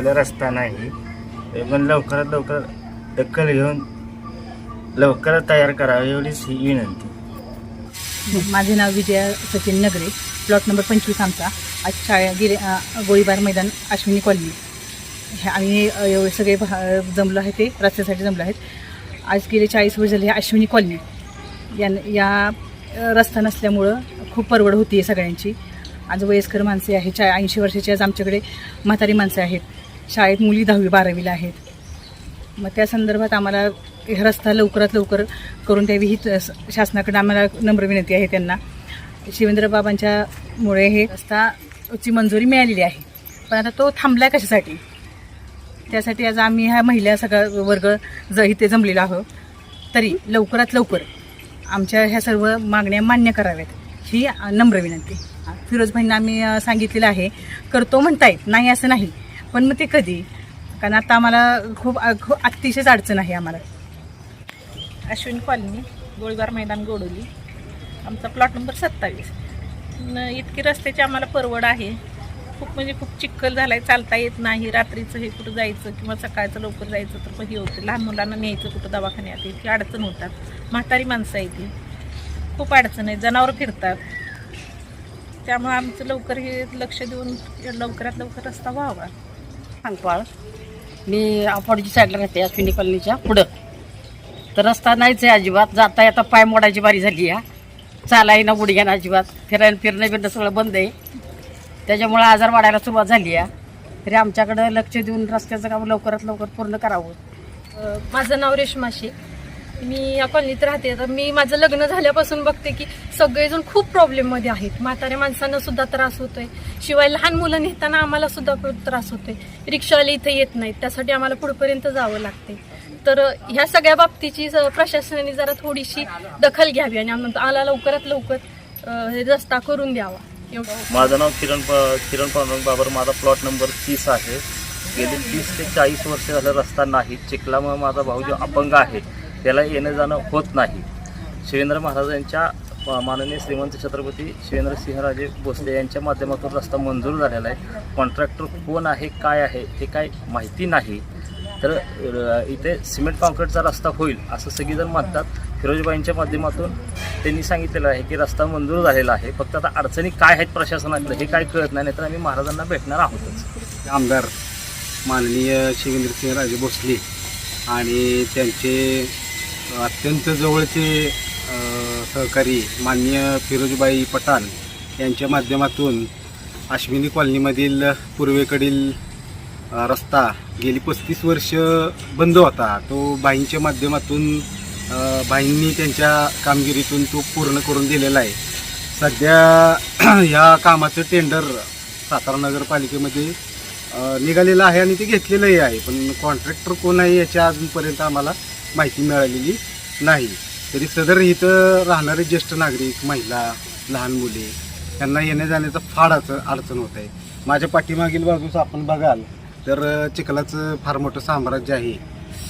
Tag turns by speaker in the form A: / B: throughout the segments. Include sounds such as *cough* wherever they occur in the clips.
A: झालं रस्ता नाही. पण लवकरात लवकर दखल घेऊन लवकरात तयार करावी एवढीच ही विनंती.
B: माझे नाव विजया सचिन नगरे. प्लॉट नंबर पंचवीस आमचा. आज शाळा गिरे गोळीबार मैदान अश्विनी कॉलनी. हे आम्ही एवढे सगळे भा- जमलो आहे ते रस्त्यासाठी जमलो आहेत. आज गेले चाळीस वर्ष झाले अश्विनी कॉलनी. या या रस्ता नसल्यामुळं खूप परवड होती आहे सगळ्यांची. आज वयस्कर माणसे आहेत चा ऐंशी वर्षाची आज आमच्याकडे म्हातारी माणसं आहेत. शाळेत मुली दहावी बारावीला आहेत. मग त्या संदर्भात आम्हाला रस्ता लवकरात लवकर करून द्यावी. ही त- शासनाकडे आम्हाला नम्र विनंती आहे त्यांना. शिवेंद्रबाबांच्यामुळे हे रस्ताची मंजुरी मिळालेली आहे. पण आता तो थांबलाय कशासाठी? त्यासाठी आज आम्ही ह्या महिला सगळा वर्ग ज इथे जमलेलो आहोत. तरी लवकरात लवकर आमच्या ह्या सर्व मागण्या मान्य कराव्यात. ही नम्र विनंती. फिरोजभाईंना आम्ही सांगितलेलं आहे. करतो म्हणतायत. नाही असं नाही. पण मग ते कधी? कारण आता आम्हाला खूप खूप अतिशयच अडचण आहे आम्हाला.
C: अश्विन कॉलनी गोळीबार मैदान गोडोली. आमचा प्लॉट नंबर सत्तावीस. न इतकी रस्त्याची आम्हाला परवड आहे. खूप म्हणजे खूप चिखल झाला आहे चालता येत नाही. रात्रीचं हे कुठं जायचं किंवा सकाळचं लवकर जायचं तर हे होतं. लहान मुलांना न्यायचं कुठं दवाखान्यात? इतकी अडचण होतात. म्हातारी माणसं येते खूप अडचण आहे. जनावरं फिरतात. त्यामुळे आमचं लवकर हे लक्ष देऊन लवकरात लवकर रस्ता व्हावा.
D: सांगपाळ मी अपोडची साईडला राहते अश्विनी कॉलनीच्या पुढं. तर रस्ता नाहीच आहे अजिबात. जाता येता पाय मोडायची बारी झाली आहे. चालाय ना गुडघ्यानं अजिबात. फिरायला फिरणं बिरणं सगळं बंद आहे. त्याच्यामुळं आजार वाढायला सुरुवात झाली आहे. तरी आमच्याकडं लक्ष देऊन रस्त्याचं काम लवकरात लवकर पूर्ण करावं.
E: माझं नाव रेश्मा शेख. मी या कॉलनीत राहते. तर मी माझं लग्न झाल्यापासून बघते की सगळेजण खूप प्रॉब्लेममध्ये आहेत. म्हाताऱ्या माणसांना सुद्धा त्रास होतोय. शिवाय लहान मुलं नेताना आम्हाला सुद्धा खूप त्रास होतोय. रिक्षावाले इथे येत नाहीत. त्यासाठी आम्हाला पुढपर्यंत जावं लागते. तर ह्या सगळ्या बाबतीची प्रशासनाने जरा थोडीशी दखल घ्यावी आणि आम्हाला लवकरात लवकर हे रस्ता करून द्यावा.
F: माझं नाव किरण प किरण पांडुरंग बाबर. माझा प्लॉट नंबर तीस आहे. गेली तीस ते चाळीस वर्ष झालं रस्ता नाही. चिखलामुळे माझा भाऊ जो अपंग आहे त्याला येणं जाणं होत नाही. शिवेंद्र महाराजांच्या माननीय श्रीमंत छत्रपती शिवेंद्र सिंहराजे भोसले यांच्या माध्यमातून रस्ता मंजूर झालेला आहे. कॉन्ट्रॅक्टर कोण आहे काय आहे हे काय माहिती नाही. तर इथे सिमेंट कॉन्क्रीटचा रस्ता होईल असं सगळेजण म्हणतात फिरोजबाईंच्या माध्यमातून त्यांनी सांगितलेलं आहे की रस्ता मंजूर झालेला आहे. फक्त आता अडचणी काय आहेत प्रशासनातलं हे काय कळत नाही तर आम्ही महाराजांना भेटणार आहोतच.
G: आमदार माननीय शिवेंद्रसिंहराजे भोसले आणि त्यांचे अत्यंत जवळचे सहकारी माननीय फिरोजबाई पठाण यांच्या माध्यमातून अश्विनी कॉलनीमधील पूर्वेकडील रस्ता गेली पस्तीस वर्ष बंद होता. तो बाईंच्या माध्यमातून बाईंनी त्यांच्या कामगिरीतून तो पूर्ण करून दिलेला आहे. सध्या *clears throat* ह्या कामाचं टेंडर सातारा नगरपालिकेमध्ये निघालेलं आहे आणि ते घेतलेलंही आहे. पण कॉन्ट्रॅक्टर कोण आहे याच्या अजूनपर्यंत आम्हाला माहिती मिळालेली नाही. तरी सदर इथं राहणारे ज्येष्ठ नागरिक महिला लहान मुले यांना येण्या जाण्याचं फार अडचण अडचण होत आहे माझ्या पाठीमागील बाजूस आपण बघाल तर चिखलाचं फार मोठं साम्राज्य आहे.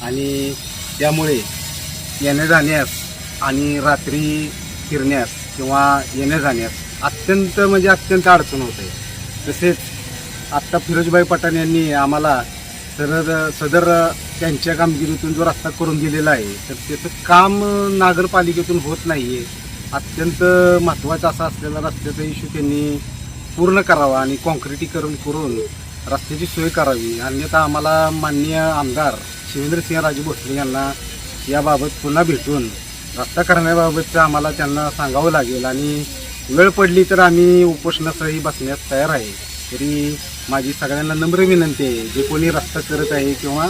G: आणि त्यामुळे येण्या जाण्यास आणि रात्री फिरण्यास किंवा येण्या जाण्यास अत्यंत म्हणजे अत्यंत अडचण होत आहे तसेच आत्ता फिरोजबाई पठाण यांनी आम्हाला तर सदर त्यांच्या कामगिरीतून जो रस्ता करून दिलेला आहे तर त्याचं काम नागरपालिकेतून होत नाही आहे अत्यंत महत्त्वाचा असा असलेला रस्त्याचा इश्यू त्यांनी पूर्ण करावा आणि कॉन्क्रिटीकरण करून रस्त्याची सोय करावी. अन्यथा आम्हाला माननीय आमदार शिवेंद्रसिंहराजे भोसले यांना याबाबत पुन्हा भेटून रस्ता करण्याबाबतचं आम्हाला त्यांना सांगावं लागेल आणि वेळ पडली तर आम्ही उपोषणासही बसण्यास तयार आहे. तरी माझी सगळ्यांना नम्र विनंती आहे. जे कोणी रस्ता करत आहे किंवा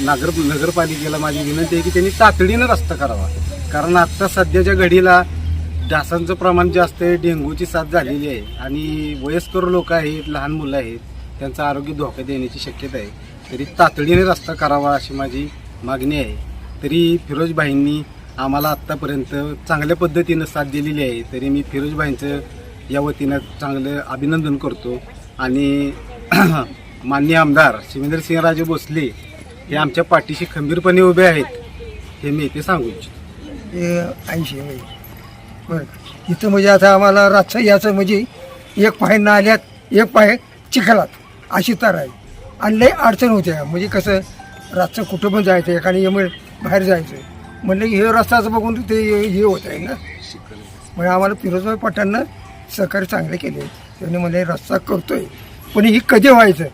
G: नागर नगरपालिकेला माझी विनंती आहे की त्यांनी तातडीनं रस्ता करावा. कारण आत्ता सध्याच्या घडीला डासांचं प्रमाण जास्त आहे डेंग्यूची साथ झालेली आहे आणि वयस्कर लोक आहेत लहान मुलं आहेत त्यांचं आरोग्य धोका देण्याची शक्यता आहे. तरी तातडीने रस्ता करावा अशी माझी मागणी आहे. तरी फिरोजबाईंनी आम्हाला आत्तापर्यंत चांगल्या पद्धतीनं साथ दिलेली आहे. तरी मी फिरोजबाईंचं या वतीनं चांगले अभिनंदन करतो. आणि *clears throat* माननीय आमदार शिवेंद्रसिंहराजे भोसले हे आमच्या पाठीशी खंबीरपणे उभे आहेत हे मी ते सांगू इच्छितो.
H: ऐंशी बरं. इथं म्हणजे आता आम्हाला रातचं याचं म्हणजे एक पाय नाल्यात एक पाय चिखलात अशी तर आहे. आणि लई अडचण होत्या. म्हणजे कसं रातचं कुठं पण जायचं एखादी एमळ बाहेर जायचं. म्हणलं की हे रस्ताचं बघून ते हे होत आहे ना. म्हणजे आम्हाला फिरोजभाई पटांना सहकार्य चांगले केले. त्याने मला रस्ता करतोय. पण ही कधी व्हायचं?